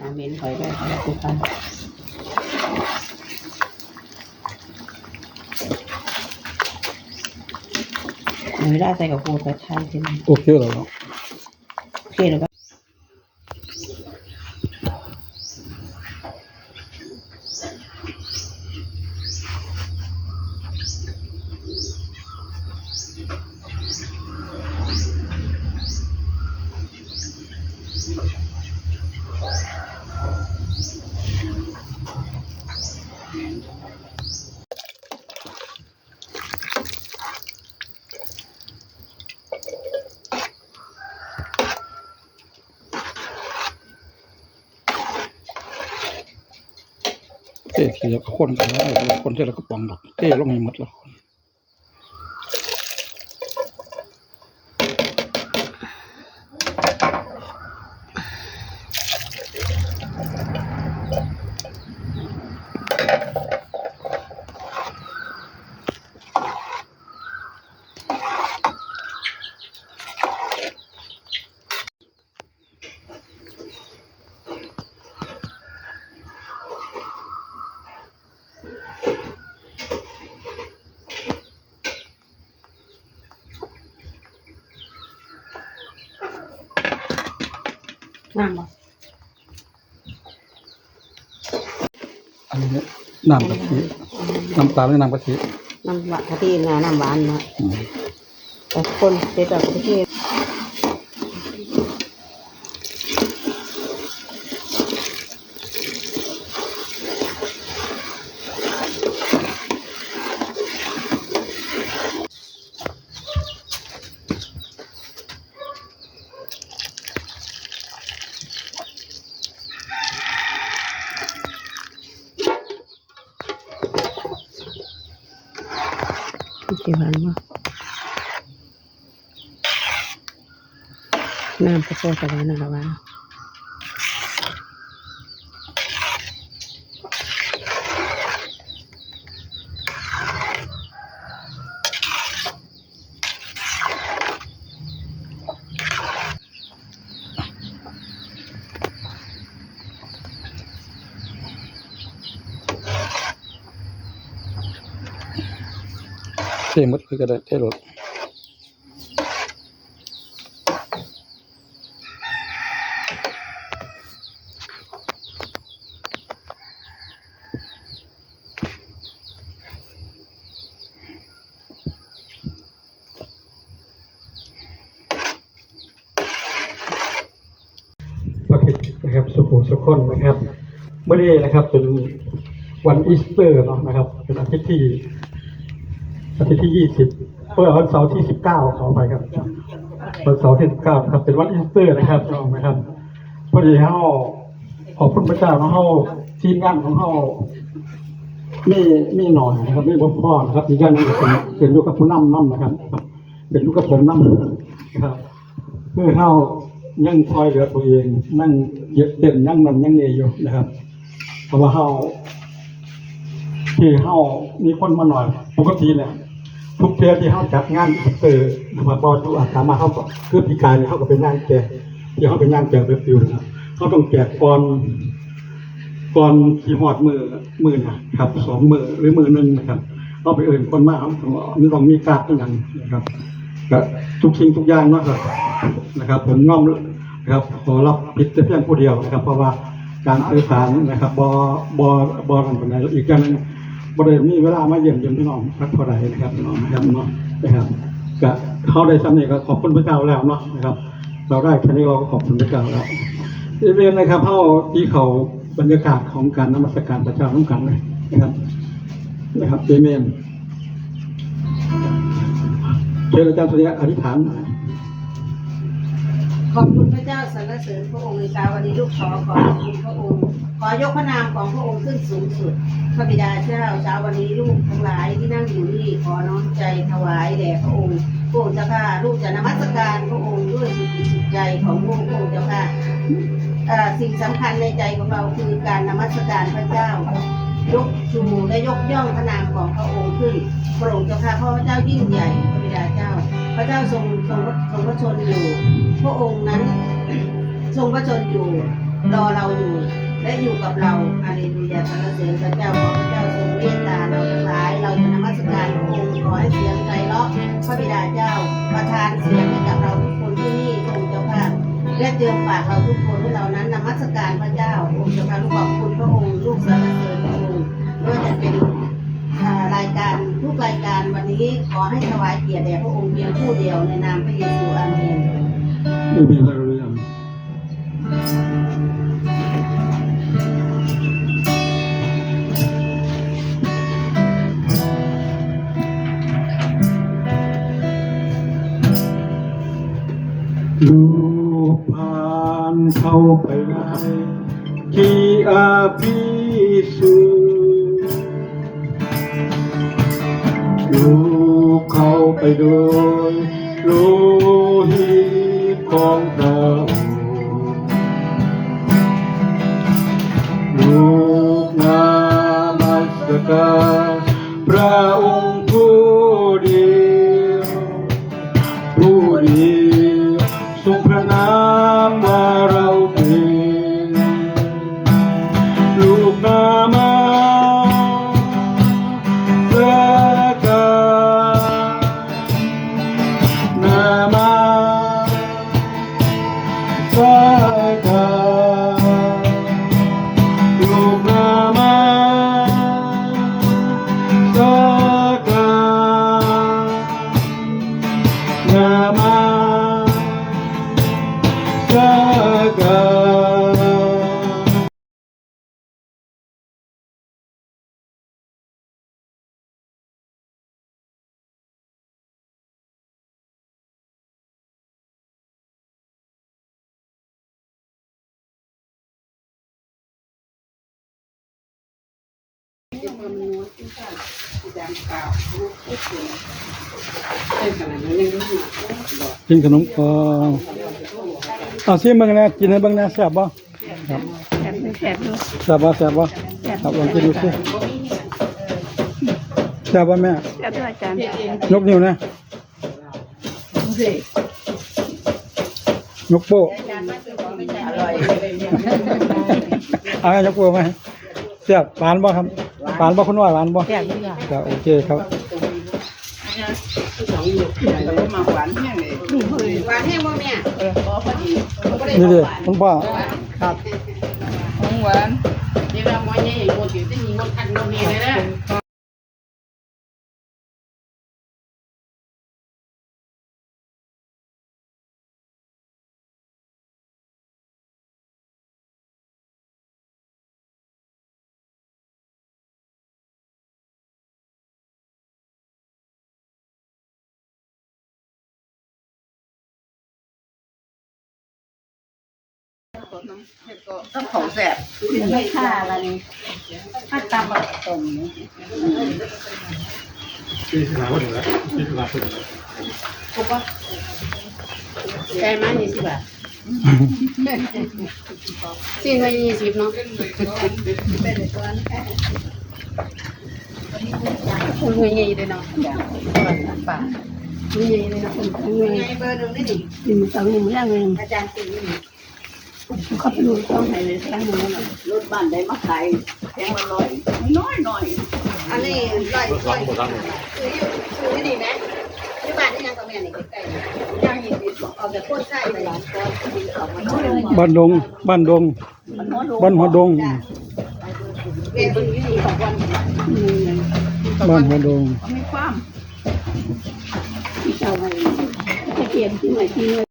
อาเมนถอยไปถอยไปทุกท่านไม่ได้ใส่กับปูแต่ไทยใช่ไหมโอเคแล้วโอเคแล้ว เตะทีแล้วก็คนกันแล้วคนเท่แล้วก็ปองดอกเตะลงให้หมดแล้วน้ำบ่อันนี้น้ำกะทิน้ำตาลและน้ำกะทิน้ำหวานกะทินะน้ำหวานนะอืมแต่คนเด็ดแบบกะทิ กี่วันวะน้ำกระโปรงแต่ว่านั่นละว่า เทมดเลยก็ได้เทหมดพระคิดนะครับสุขุสุขคนนะครับเมื่อนี้นะครับเป็นวันอีสเตอร์เนาะนะครับ เป็นอาทิตย์ที่ อาทิตย์ที่ยี่สิบเมื่อวันเสาร์ที่สิบเก้าขอไปครับวันเสาร์ที่สิบเก้าครับเป็นวันอีสเตอร์นะครับน้องนะครับพอดีเฮาขอบคุณพระเจ้าเนาะเฮาทีมงานของเฮามีมีหน่อยนะครับมีบ่พอนะครับทีมงานนี้เป็นเป็นอยู่กับผู้นำนำนะครับ เป็นอยู่กับผมนำนะครับเพื่อเฮายังคอยเหลือตัวเองนั่งเย็บเด่นยังนั่นยังเนี่อยู่นะครับเพราะว่าเฮาที่เฮามีคนมาหน่อยปกติเนี่ย ทุกเทือที่เฮาจัดงานเออมาบอดูอาสามาเฮาก็คือพิการเนี่ยเฮาก็เป็นงานแจกที่เฮาเป็นงานแจกแบบฟิวนะครับเฮาต้องแจกก่อนก่อนที่ฮอดมือมือนะครับสองมือหรือมือหนึ่งนะครับเอาไปเอื่นคนมาเอานี่ต้องมีการตัวนั้นนะครับก็ทุกสิ่งทุกอย่างนาะครับนะครับ ผมน้อมนะครับขอรับผิดแต่เพียงผู้เดียวนะครับ เพราะว่าการสื่อสารนะครับบอบอบอกันเป็นไรแล้วอีกอย่างนึง บริเวณนี้เวลามาเยี่ยมเยี่ยมพี่น้องรักเท่าไรนะครับพี่น้องนะครับเนาะนะครับก็เขาได้สำเร็จก็ขอบคุณพระเจ้าแล้วเนาะนะครับ เราได้แค่นี้เราก็ขอบคุณพระเจ้าแล้วเรียนนะครับเข้าที่เขาบรรยากาศของการนมัสการพระเจ้าน้ำกันเลยนะครับนะครับเอเมนเชิญอาจารย์สุริยะอธิษฐานขอบคุณพระเจ้าสรรเสริญพระองค์ในเช้าวันนี้ลูกขอขอบคุณพระองค์ ขอยกพระนามของพระองค์ขึ้นสูงสุด พระบิดาเจ้าเช้าวันนี้ลูกทั้งหลายที่นั่งอยู่นี่ขอน้อมใจถวายแด่พระองค์พระองค์เจ้าค่ะลูกจะนมัสการพระองค์ด้วยสุดจิตใจของพระองค์เจ้าค่ะสิ่งสำคัญในใจของเราคือการนมัสการพระเจ้ายกชูและยกย่องพระนามของพระองค์ขึ้นพระองค์เจ้าค่ะพระพระเจ้ายิ่งใหญ่พระบิดาเจ้า พระเจ้าทรงทรงทรงพระชนอยู่ พระองค์นั้นทรงพระชนอยู่รอเราอยู่ และอยู่กับเราอาเลลูยาสรรเสริญพระเจ้าขอพระเจ้าทรงเมตตาเราทั้งหลาย เราจะนมัสการพระองค์ขอให้เสียงไพเราะพระบิดาเจ้า ประทานเสียงให้กับเราทุกคนที่นี่พระองค์เจ้าค่ะและเตรียมปากเราทุกคนให้เรานั้นนมัสการพระเจ้าองค์เจ้าค่ะลูกขอบคุณพระองค์ลูกสรรเสริญพระองค์ไม่ว่าจะเป็นรายการทุกรายการวันนี้ขอให้ถวายเกียรติแด่พระองค์เพียงผู้เดียวในนามพระเยซูอาเมน เข้าไปในที่อาภิสุลูกเข้าไปโดยโลหิตของพระองค์ลูกนามัสการพระองค์ น กินขนมปังเอาซิเบิ่งนะกินให้เบิ่งนะแซ่บบ่ครับแอบดูแอบดูแซ่บบ่แซ่บบ่ครับลองกินดูสิแซ่บบ่แม่แอบดูอาจารย์ยกนิ้วนะยกโป้เอาให้ยกโป้ไหมแซ่บหวานบ่ครับ หวานบ่คุณน้อยหวานบ่แอบดูอะก็โอเคครับหวานแห้งบ่แม่นี่ดิคุณพ่อของหวานนี่เราไม่ใช่หมดอยู่ที่มีหมดคันเรามีเลยนะ ต้องของแสบไม่ค่าอะไรนี่ถ้าตำแบบต้มนี่ใช่ไหมยี่สิบบาทสิ้นไปยี่สิบเนาะคุณรวยใหญ่เลยเนาะป่ารวยใหญ่เลยเนาะคุณรวยไงใหญ่เบอร์หนึ่งนี่ดิกินสองหนึ่งย่างหนึ่งอาจารย์ตีนี่เขาไปดูต้องไหนเลยย่างหนึ่งแล้วรถบ้านได้มาขายแพงละร้อยน้อยหน่อยอันนี้ร้อยร้อยคืออยู่คือนี่ดีไหมที่บ้านที่ยังกับแม่นี่ใกล้ๆย่างยี่สิบออกจากโคตรใช่เลยบ้านดงบ้านดงมันน้อยลงบ้านหัวดงเรียนที่นี่ของวันบ้านหัวดงมีความที่เจ้าไว้จะเปลี่ยนที่ไหนที่